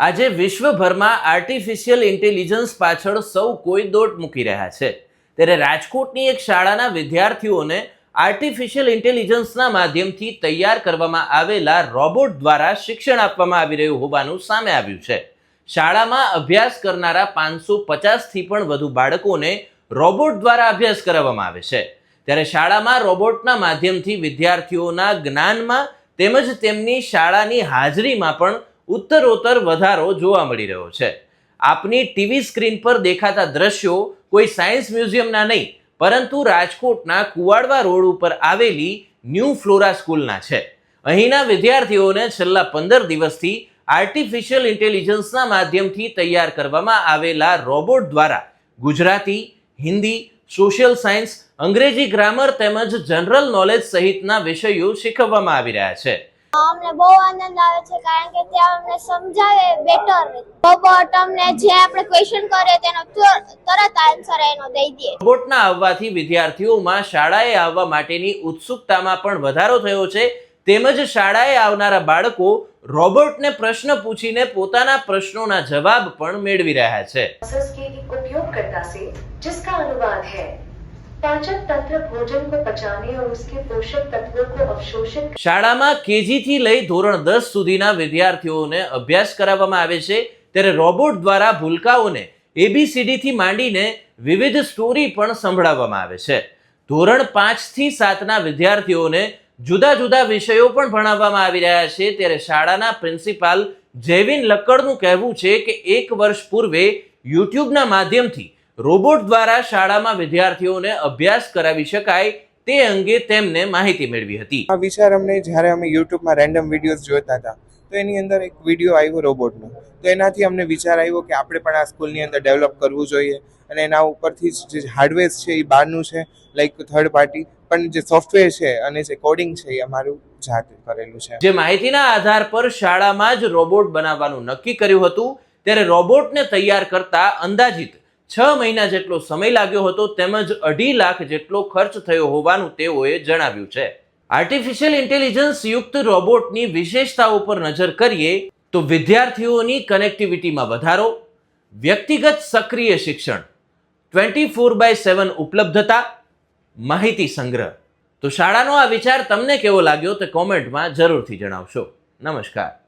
આજે વિશ્વભરમાં artificial intelligence પાછળ સૌ કોઈ દોટ મૂકી રહ્યા છે. ત્યારે રાજકોટની એક શાળાના વિદ્યાર્થીઓને આર્ટિફિશિયલ ઇન્ટેલિજન્સના માધ્યમથી તૈયાર કરવામાં આવેલા રોબોટ દ્વારા શિક્ષણ આપવામાં આવી રહ્યું હોવાનું સામે આવ્યું છે. શાળામાં અભ્યાસ કરનારા પાંચસો પચાસથી પણ વધુ બાળકોને રોબોટ દ્વારા અભ્યાસ કરાવવામાં આવે છે. ત્યારે શાળામાં રોબોટના માધ્યમથી વિદ્યાર્થીઓના જ્ઞાનમાં તેમજ તેમની શાળાની હાજરીમાં પણ ઉત્તરોત્તર વધારો જોવા મળી રહ્યો છે. આપની ટીવી સ્ક્રીન પર દેખાતા દ્રશ્યો કોઈ સાયન્સ મ્યુઝિયમના નહીં, પરંતુ રાજકોટના કુવાડવા રોડ ઉપર આવેલી ન્યૂ ફ્લોરા સ્કૂલના છે. અહીંના વિદ્યાર્થીઓને છેલ્લા પંદર દિવસથી આર્ટિફિશિયલ ઇન્ટેલિજન્સના માધ્યમથી તૈયાર કરવામાં આવેલા રોબોટ દ્વારા ગુજરાતી, હિન્દી, સોશિયલ સાયન્સ, અંગ્રેજી ગ્રામર તેમજ જનરલ નોલેજ સહિતના વિષયો શીખવવામાં આવી રહ્યા છે. અમને બહુ આનંદ આવે છે કારણ કે ત્યાં અમને સમજાવે બેટર રોબોટ અમને જે આપણે ક્વેશ્ચન કરે તેનો તરત આન્સર એનો દઈ દે. રોબોટના આવવાથી વિદ્યાર્થીઓમાં શાળાએ આવવા માટેની ઉત્સુકતામાં પણ વધારો થયો છે. તેમજ શાળાએ આવનારા બાળકો રોબોટને પ્રશ્ન પૂછીને પોતાના પ્રશ્નોના જવાબ પણ મેળવી રહ્યા છે. ઉપયોગ સે જિસકા અનુવાદ હૈ. पाचन तंत्र भोजन को पचाने और उसके पोषक तत्वों को अवशोषित શાળામાં કેજીથી લઈ ધોરણ દસ સુધીના વિદ્યાર્થીઓને અભ્યાસ કરાવવામાં આવે છે ત્યારે રોબોટ દ્વારા ભૂલકાઓને ABCD થી માંડીને વિવિધ સ્ટોરી પણ સંભળાવવામાં આવે છે ધોરણ પાંચથી સાતના વિદ્યાર્થીઓને જુદા જુદા વિષયો પણ ભણાવવામાં આવી રહ્યા છે ત્યારે શાળાના પ્રિન્સિપાલ જયવિન લક્કડનું કહેવું છે કે એક વર્ષ પૂર્વે યુટ્યુબના માધ્યમથી રોબોટ દ્વારા શાળામાં વિદ્યાર્થીઓને અભ્યાસ કરાવી શકાય તે અંગે તેમને માહિતી મેળવી હતી. આ વિચાર અમને જ્યારે અમે યુટ્યુબમાં રેન્ડમ વિડીયોઝ જોતા હતા તો એની અંદર એક વીડિયો આવ્યો રોબોટનો. તો એનાથી અમને વિચાર આવ્યો કે આપણે પણ આ સ્કૂલની અંદર ડેવલપ કરવું જોઈએ અને એના ઉપરથી જ હાર્ડવેર છે એ બહારનું છે લાઈક થર્ડ પાર્ટી પણ જે સોફ્ટવેર છે અને જે કોડિંગ છે એ અમારું જાતે કરેલું છે. જે માહિતીના આધાર પર શાળામાં જ રોબોટ બનાવવાનું નક્કી કર્યું હતું ત્યારે રોબોટને તૈયાર કરતા અંદાજિત છ મહિના જેટલો સમય લાગ્યો હતો તેમજ અઢી લાખ જેટલો ખર્ચ થયો હોવાનું તેઓએ જણાવ્યું છે. આર્ટિફિશિયલ ઇન્ટેલિજન્સ યુક્ત રોબોટની વિશેષતાઓ પર નજર કરીએ તો વિદ્યાર્થીઓની કનેક્ટિવિટીમાં વધારો, વ્યક્તિગત સક્રિય શિક્ષણ ટ્વેન્ટી ફોર બાય સેવન ઉપલબ્ધતા, માહિતી સંગ્રહ. તો શાળાનો આ વિચાર તમને કેવો લાગ્યો તે કોમેન્ટમાં જરૂરથી જણાવશો. નમસ્કાર.